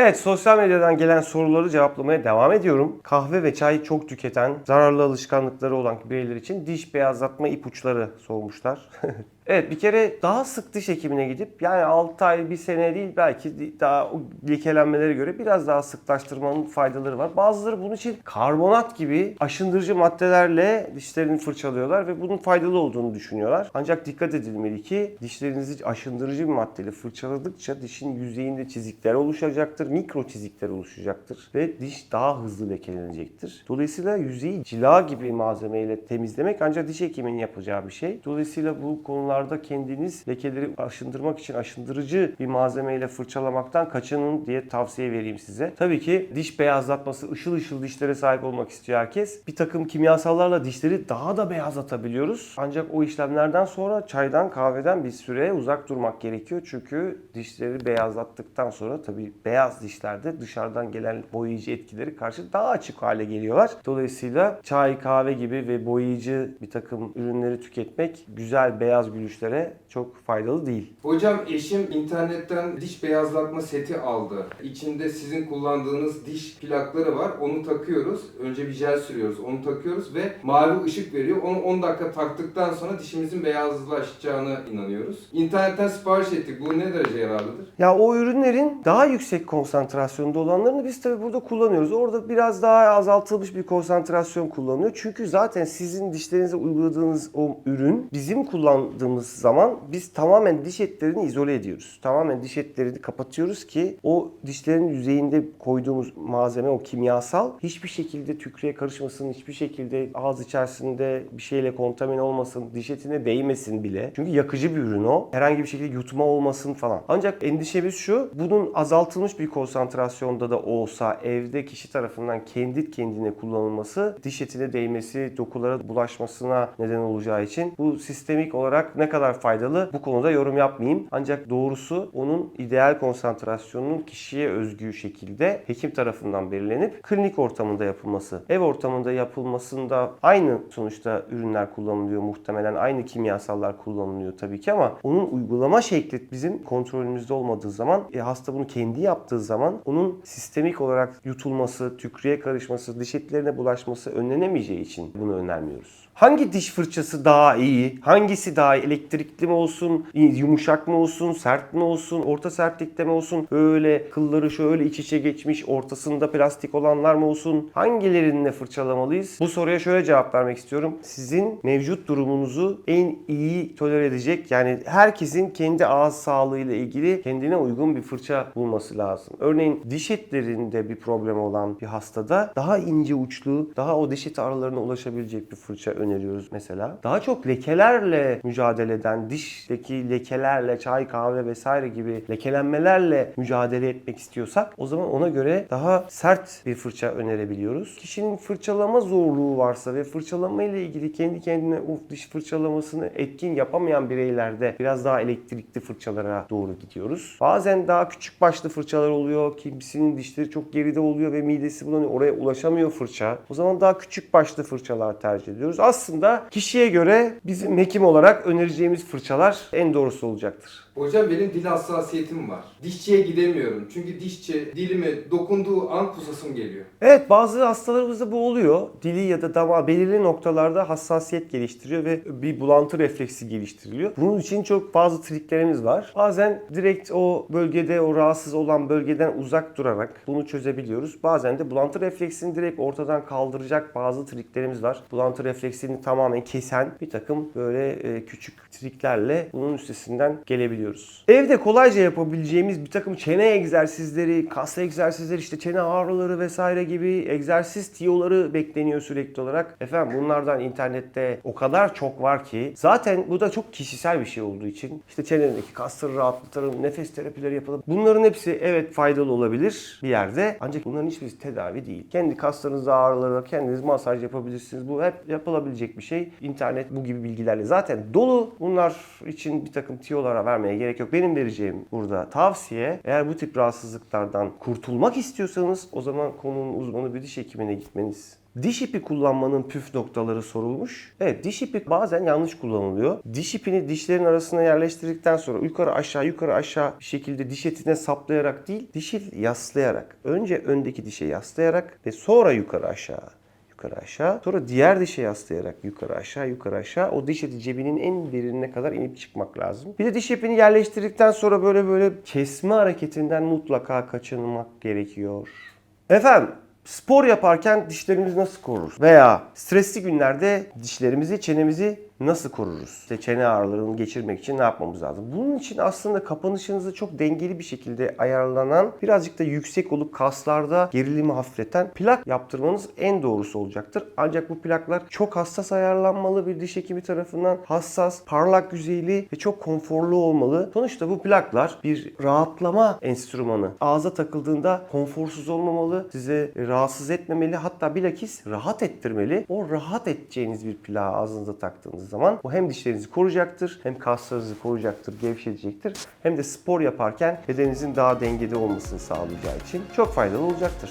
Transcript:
Evet sosyal medyadan gelen soruları cevaplamaya devam ediyorum. Kahve ve çay çok tüketen, zararlı alışkanlıkları olan bireyler için diş beyazlatma ipuçları sormuşlar. Evet bir kere daha sık diş hekimine gidip yani 6 ay bir sene değil belki daha o lekelenmelere göre biraz daha sıklaştırmanın faydaları var. Bazıları bunun için karbonat gibi aşındırıcı maddelerle dişlerini fırçalıyorlar ve bunun faydalı olduğunu düşünüyorlar. Ancak dikkat edilmeli ki dişlerinizi aşındırıcı bir maddeyle fırçaladıkça dişin yüzeyinde çizikler oluşacaktır, mikro çizikler oluşacaktır ve diş daha hızlı lekelenecektir. Dolayısıyla yüzeyi cila gibi malzemeyle temizlemek ancak diş hekiminin yapacağı bir şey. Dolayısıyla bu konularda kendiniz lekeleri aşındırmak için aşındırıcı bir malzemeyle fırçalamaktan kaçının diye tavsiye vereyim size. Tabii ki diş beyazlatması, ışıl ışıl dişlere sahip olmak istiyor herkes. Bir takım kimyasallarla dişleri daha da beyazlatabiliyoruz. Ancak o işlemlerden sonra çaydan, kahveden bir süre uzak durmak gerekiyor. Çünkü dişleri beyazlattıktan sonra tabii beyaz dişlerde dışarıdan gelen boyayıcı etkileri karşı daha açık hale geliyorlar. Dolayısıyla çay, kahve gibi ve boyayıcı bir takım ürünleri tüketmek güzel beyaz gülüşlere çok faydalı değil. Hocam eşim internetten diş beyazlatma seti aldı. İçinde sizin kullandığınız diş plakları var. Onu takıyoruz. Önce bir jel sürüyoruz. Onu takıyoruz ve mavi ışık veriyor. Onu 10 dakika taktıktan sonra dişimizin beyazlaşacağına inanıyoruz. İnternetten sipariş ettik. Bu ne derece yararlıdır? Ya o ürünlerin daha yüksek konsantrasyonda olanlarını biz tabii burada kullanıyoruz. Orada biraz daha azaltılmış bir konsantrasyon kullanılıyor. Çünkü zaten sizin dişlerinize uyguladığınız o ürün bizim kullandığımız zaman biz tamamen diş etlerini izole ediyoruz. Tamamen diş etlerini kapatıyoruz ki o dişlerin yüzeyinde koyduğumuz malzeme o kimyasal hiçbir şekilde tükrüğe karışmasın, hiçbir şekilde ağız içerisinde bir şeyle kontamine olmasın, diş etine değmesin bile. Çünkü yakıcı bir ürün o. Herhangi bir şekilde yutma olmasın falan. Ancak endişemiz şu, bunun azaltılmış bir konsantrasyonda da olsa evde kişi tarafından kendi kendine kullanılması diş etine değmesi, dokulara bulaşmasına neden olacağı için bu sistemik olarak ne kadar faydalı bu konuda yorum yapmayayım. Ancak doğrusu onun ideal konsantrasyonunun kişiye özgü şekilde hekim tarafından belirlenip klinik ortamında yapılması. Ev ortamında yapılmasında aynı sonuçta ürünler kullanılıyor muhtemelen aynı kimyasallar kullanılıyor tabii ki ama onun uygulama şekli bizim kontrolümüzde olmadığı zaman e, hasta bunu kendi yaptığı zaman onun sistemik olarak yutulması, tükrüğe karışması, diş etlerine bulaşması önlenemeyeceği için bunu önermiyoruz. Hangi diş fırçası daha iyi? Hangisi daha iyi? Elektrikli mi olsun? Yumuşak mı olsun? Sert mi olsun? Orta sertlikte mi olsun? Böyle kılları şöyle iç içe geçmiş ortasında plastik olanlar mı olsun? Hangilerinle fırçalamalıyız? Bu soruya şöyle cevap vermek istiyorum. Sizin mevcut durumunuzu en iyi tolere edecek yani herkesin kendi ağız sağlığıyla ilgili kendine uygun bir fırça bulması lazım. Örneğin diş etlerinde bir problem olan bir hastada daha ince uçlu, daha o diş eti aralarına ulaşabilecek bir fırça öneriyoruz mesela. Daha çok lekelerle mücadele eden, dişteki lekelerle, çay, kahve vesaire gibi lekelenmelerle mücadele etmek istiyorsak o zaman ona göre daha sert bir fırça önerebiliyoruz. Kişinin fırçalama zorluğu varsa ve fırçalama ile ilgili kendi kendine uf diş fırçalamasını etkin yapamayan bireylerde biraz daha elektrikli fırçalara doğru gidiyoruz. Bazen daha küçük başlı fırçalar oluyor. Kimisinin dişleri çok geride oluyor ve midesi bulanıyor. Oraya ulaşamıyor fırça. O zaman daha küçük başlı fırçalar tercih ediyoruz. Aslında kişiye göre bizim hekim olarak önereceğimiz fırçalar en doğrusu olacaktır. Hocam benim dil hassasiyetim var. Dişçiye gidemiyorum. Çünkü dişçi dilime dokunduğu an kusasım geliyor. Evet bazı hastalarımızda bu oluyor. Dili ya da damağı belirli noktalarda hassasiyet geliştiriyor ve bir bulantı refleksi geliştiriliyor. Bunun için çok bazı triklerimiz var. Bazen direkt o bölgede o rahatsız olan bölgeden uzak durarak bunu çözebiliyoruz. Bazen de bulantı refleksini direkt ortadan kaldıracak bazı triklerimiz var. Bulantı refleksini tamamen kesen bir takım böyle e, triklerle bunun üstesinden gelebiliyoruz. Evde kolayca yapabileceğimiz bir takım çene egzersizleri, kas egzersizleri, işte çene ağrıları vesaire gibi egzersiz tiyoları bekleniyor sürekli olarak. Efendim bunlardan internette o kadar çok var ki zaten bu da çok kişisel bir şey olduğu için işte çenedeki kasları rahatlatalım, nefes terapileri yapalım. Bunların hepsi evet faydalı olabilir bir yerde ancak bunların hiçbirisi tedavi değil. Kendi kaslarınızda ağrıları kendiniz masaj yapabilirsiniz. Bu hep yapılabilecek bir şey. İnternet bu gibi bilgilerle zaten dolu. Bunlar için bir takım tiyolara vermeye gerek yok. Benim vereceğim burada tavsiye eğer bu tip rahatsızlıklardan kurtulmak istiyorsanız o zaman konunun uzmanı bir diş hekimine gitmeniz. Diş ipi kullanmanın püf noktaları sorulmuş. Evet diş ipi bazen yanlış kullanılıyor. Diş ipini dişlerin arasına yerleştirdikten sonra yukarı aşağı yukarı aşağı bir şekilde diş etine saplayarak değil dişi yaslayarak. Önce öndeki dişe yaslayarak ve sonra yukarı aşağı yukarı aşağı. Sonra diğer dişe yaslayarak yukarı aşağı yukarı aşağı. O diş eti cebinin en derinine kadar inip çıkmak lazım. Bir de diş ipini yerleştirdikten sonra böyle böyle kesme hareketinden mutlaka kaçınmak gerekiyor. Efendim spor yaparken dişlerimizi nasıl koruruz? Veya stresli günlerde dişlerimizi, çenemizi nasıl koruruz? İşte çene ağrılarını geçirmek için ne yapmamız lazım? Bunun için aslında kapanışınızı çok dengeli bir şekilde ayarlanan, birazcık da yüksek olup kaslarda gerilimi hafifleten plak yaptırmanız en doğrusu olacaktır. Ancak bu plaklar çok hassas ayarlanmalı bir diş hekimi tarafından. Hassas, parlak yüzeyli ve çok konforlu olmalı. Sonuçta bu plaklar bir rahatlama enstrümanı. Ağza takıldığında konforsuz olmamalı, size rahatsız etmemeli, hatta bilakis rahat ettirmeli. O rahat edeceğiniz bir plağı ağzınıza zaman bu hem dişlerinizi koruyacaktır, hem kaslarınızı koruyacaktır, gevşetecektir. Hem de spor yaparken bedeninizin daha dengede olmasını sağlayacağı için çok faydalı olacaktır.